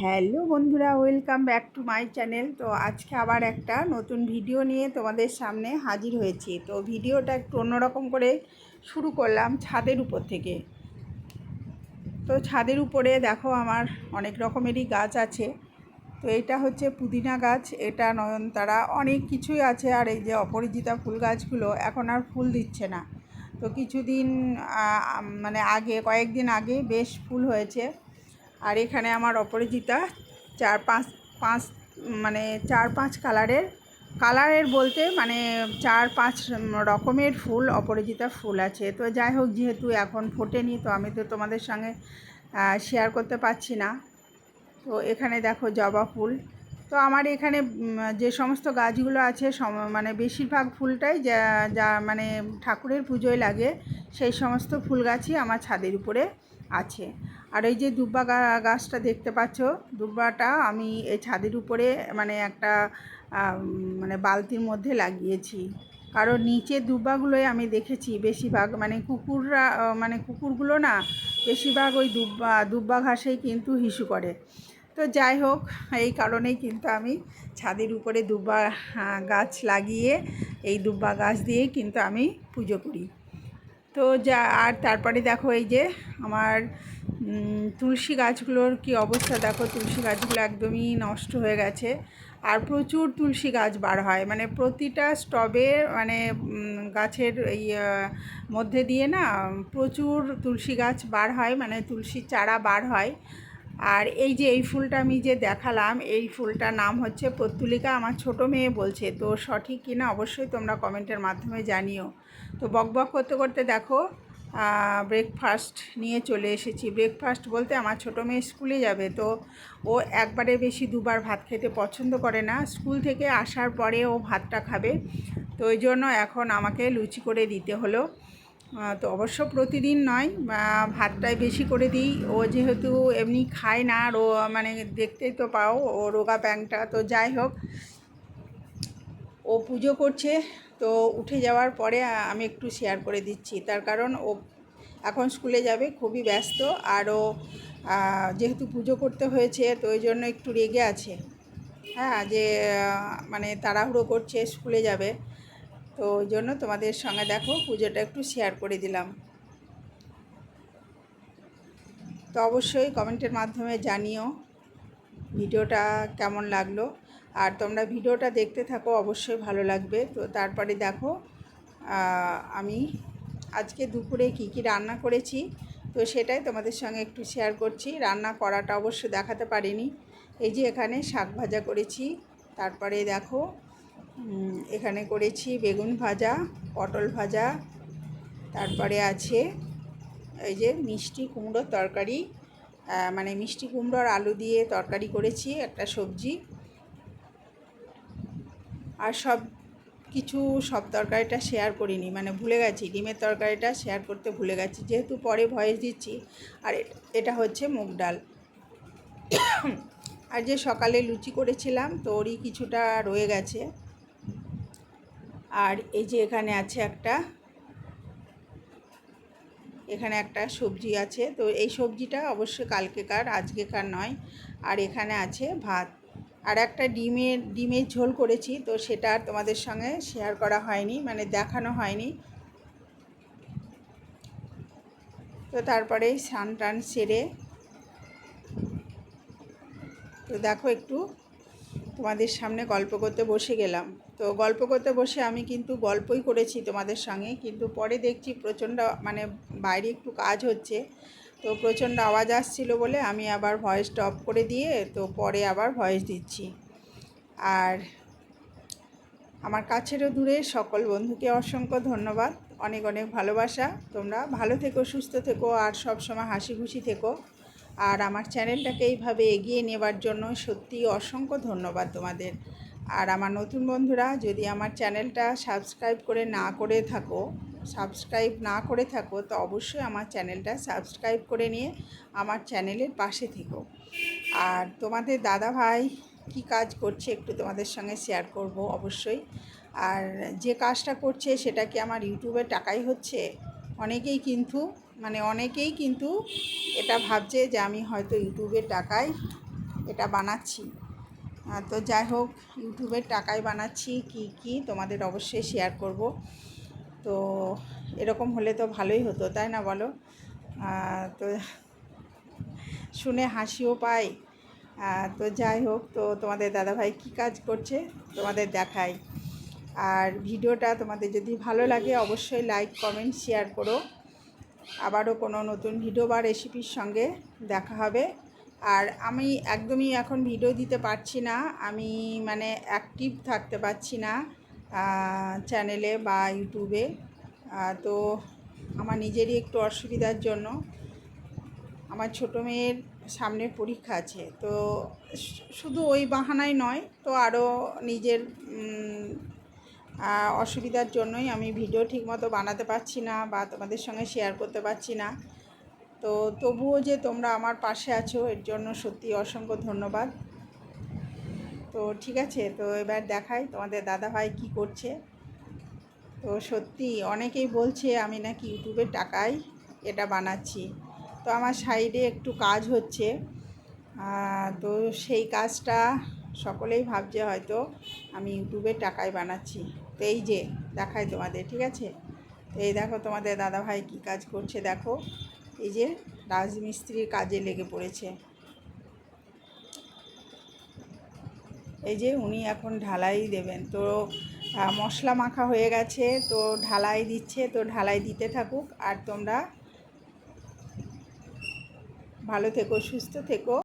Hello বন্ধুরা, welcome back to my channel. তো আজকে আবার একটা নতুন ভিডিও নিয়ে তোমাদের সামনে হাজির হয়েছি। তো ভিডিওটা একটু অন্যরকম করে শুরু করলাম ছাদের উপর থেকে। তো ছাদের উপরে দেখো আমার অনেক রকমেরই গাছ আছে। তো এটা হচ্ছে পুদিনা গাছ, এটা নয়নতারা, অনেক কিছুই আছে। আর এই যে অপরাজিতা ফুল গাছগুলো এখন আর ফুল দিচ্ছে না। তো কিছুদিন মানে আগে, কয়েকদিন আগে বেশ ফুল হয়েছে। আর এখানে আমার অপরাজিতা চার পাঁচ পাঁচ মানে চার পাঁচ কালারের। কালারের বলতে মানে চার পাঁচ রকমের ফুল অপরাজিতা ফুল আছে। তো যাই হোক, যেহেতু এখন ফোটেনি, তো আমি তো তোমাদের সঙ্গে শেয়ার করতে পারছি না। তো এখানে দেখো জবা ফুল। তো আমার এখানে যে সমস্ত গাছগুলো আছে মানে বেশিরভাগ ফুলটাই যা যা মানে ঠাকুরের পুজোয় লাগে, সেই সমস্ত ফুল গাছই আমার ছাদের উপরে আছে। আর এই যে দুব্বা গাছটা দেখতে পাচ্ছ, দুব্বাটা আমি এই ছাদের উপরে মানে একটা মানে বালতির মধ্যে লাগিয়েছি। কারণ নিচে দুব্বাগুলোই আমি দেখেছি বেশিরভাগ মানে কুকুররা মানে কুকুরগুলো না বেশিরভাগ ওই দুব্বা দুব্বা ঘাসেই কিন্তু হিসু করে। তো যাই হোক, এই কারণেই কিন্তু আমি ছাদের উপরে দুব্বা গাছ লাগিয়ে এই দুব্বা গাছ দিয়েই কিন্তু আমি পুজো করি। তো যা, আর তারপরে দেখো এই যে আমার তুলসী গাছগুলোর কি অবস্থা দেখো? তুলসী গাছগুলো একদমই নষ্ট হয়ে গেছে। আর প্রচুর তুলসী গাছ বার হয়। মানে প্রতিটা স্টবে মানে গাছের এই মধ্যে দিয়ে না প্রচুর তুলসী গাছ বার হয়। মানে তুলসীর চারা বার হয়। আর এই যে এই ফুলটা আমি যে দেখালাম, এই ফুলটার নাম হচ্ছে পত্তুলিকা। আমার ছোট মেয়ে বলছে। তো সঠিক কিনা অবশ্যই তোমরা কমেন্টের মাধ্যমে জানিও। তো বক বক করতে করতে দেখো ব্রেকফাস্ট নিয়ে চলে এসেছি। ব্রেকফাস্ট বলতে আমার ছোটো মেয়ে স্কুলে যাবে, তো ও একবারে বেশি দুবার ভাত খেতে পছন্দ করে না। স্কুল থেকে আসার পরে ও ভাতটা খাবে। তো ওই জন্য এখন আমাকে লুচি করে দিতে হলো। তো অবশ্য প্রতিদিন নয় ভাতটাই বেশি করে দিই। ও যেহেতু এমনি খায় না আর ও মানে দেখতেই তো পাও, ও রোগা প্যাংটা। তো যাই হোক ও পুজো করছে, তো উঠে যাওয়ার পরে আমি একটু শেয়ার করে দিচ্ছি। তার কারণ ও এখন স্কুলে যাবে, খুবই ব্যস্ত, আর ও যেহেতু পুজো করতে হয়েছে, তো ওই জন্য একটু রেগে আছে। হ্যাঁ যে মানে তাড়াহুড়ো করছে স্কুলে যাবে। তো ওই জন্য তোমাদের সঙ্গে দেখো, পুজোটা একটু শেয়ার করে দিলাম। তো অবশ্যই কমেন্টের মাধ্যমে জানিও, ভিডিওটা কেমন লাগল। আর তোমরা ভিডিওটা দেখতে থাকো, অবশ্যই ভালো লাগবে। তো তারপরে দেখো আমি আজকে দুপুরে কি কি রান্না করেছি, তো সেটাই তোমাদের সঙ্গে একটু শেয়ার করছি। রান্না করাটা অবশ্য দেখাতে পারিনি। এই যে এখানে শাক ভাজা করেছি, তারপরে দেখো এখানে করেছি বেগুন ভাজা, পটল ভাজা, তারপরে আছে এই যে মিষ্টি কুমড়োর তরকারি মানে মিষ্টি কুমড়োর আলু দিয়ে তরকারি করেছি, একটা সবজি। আর সব কিছু সব তরকারিটা শেয়ার করিনি। মানে ভুলে গেছি, ডিমের তরকারিটা শেয়ার করতে ভুলে গেছি। যেহেতু পরে ভয়েস দিচ্ছি, আর এটা হচ্ছে মুগ ডাল। আর যে সকালে লুচি করেছিলাম তো ওরই কিছুটা রয়ে গেছে। আর এই যে এখানে আছে একটা, এখানে একটা সবজি আছে। তো এই সবজিটা অবশ্যই কালকেকার, আজকেকার নয়। আর এখানে আছে ভাত। আর একটা ডিমের ডিমের ঝোল করেছি, তো সেটা আর তোমাদের সঙ্গে শেয়ার করা হয়নি মানে দেখানো হয়নি। তো তারপরে স্নান টান সেরে, তো দেখো একটু তোমাদের সামনে গল্প করতে বসে গেলাম। তো গল্প করতে বসে আমি কিন্তু গল্পই করেছি তোমাদের সঙ্গে, কিন্তু পরে দেখছি প্রচণ্ড মানে বাইরে একটু কাজ হচ্ছে। তো প্রচণ্ড আওয়াজ আসছিল বলে আমি আবার ভয়েসটা অফ করে দিয়ে তো পরে আবার ভয়েস দিচ্ছি। আর আমার কাছেরও দূরে সকল বন্ধুকে অসংখ্য ধন্যবাদ। অনেক অনেক ভালোবাসা। তোমরা ভালো থেকো, সুস্থ থেকো, আর সব সময় হাসি খুশি থেকো। আর আমার চ্যানেলটাকে এইভাবে এগিয়ে নেবার জন্য সত্যি অসংখ্য ধন্যবাদ তোমাদের। আর আমার নতুন বন্ধুরা, যদি আমার চ্যানেলটা সাবস্ক্রাইব করে না করে থাকো সাবস্ক্রাইব না করে থাকো, তো অবশ্যই আমার চ্যানেলটা সাবস্ক্রাইব করে নিয়ে আমার চ্যানেলের পাশে থেকো। আর তোমাদের দাদা ভাই কী কাজ করছে একটু তোমাদের সঙ্গে শেয়ার করব অবশ্যই। আর যে কাজটা করছে সেটা কি আমার ইউটিউবে টাকাই হচ্ছে? অনেকেই কিন্তু মানে অনেকেই কিন্তু এটা ভাবছে যে আমি হয়তো ইউটিউবের টাকায় এটা বানাচ্ছি। তো যাই হোক, ইউটিউবের টাকায় বানাচ্ছি, কি কি তোমাদের অবশ্যই শেয়ার করব। তো এরকম হলে তো ভালোই হতো, তাই না বলো? তো শুনে হাসিও পাই। তো যাই হোক, তো তোমাদের দাদাভাই কী কাজ করছে তোমাদের দেখাই। আর ভিডিওটা তোমাদের যদি ভালো লাগে, অবশ্যই লাইক কমেন্ট শেয়ার করো। আবারও কোনো নতুন ভিডিও বা রেসিপির সঙ্গে দেখা হবে। আর আমি একদমই এখন ভিডিও দিতে পারছি না, আমি মানে অ্যাক্টিভ থাকতে পারছি না। চ্যানেলে বা ইউটিউবে তো আমার নিজেরই একটু অসুবিধার জন্য আমার ছোটো মেয়ের সামনে পরীক্ষা আছে। তো শুধু ওই বাহানায় নয়, তো আরও নিজের অসুবিধার জন্যই আমি ভিডিও ঠিকমতো বানাতে পারছি না বা তোমাদের সঙ্গে শেয়ার করতে পারছি না। তো তবুও যে তোমরা আমার পাশে আছো, এর জন্য সত্যি অসংখ্য ধন্যবাদ। তো ঠিক আছে, তো এবার দেখাই তোমাদের দাদাভাই কি করছে। তো সত্যি অনেকেই বলছে আমি নাকি ইউটিউবের টাকায় এটা বানাচ্ছি। তো আমার সাইডে একটু কাজ হচ্ছে। তো সেই কাজটা সকলেই ভাবছে হয়তো আমি ইউটিউবের টাকায় বানাচ্ছি। তো এই যে দেখাই তোমাদের, ঠিক আছে? তো এই দেখো তোমাদের দাদাভাই কী কাজ করছে, দেখো। এই যে রাজমিস্ত্রির কাজে লেগে পড়েছে। এই যে উনি এখন ঢালাই দেবেন। তো মশলা মাখা হয়ে গেছে, তো ঢালাই দিচ্ছে, তো ঢালাই দিতে থাকুক। আর তোমরা ভালো থেকো, সুস্থ থেকো।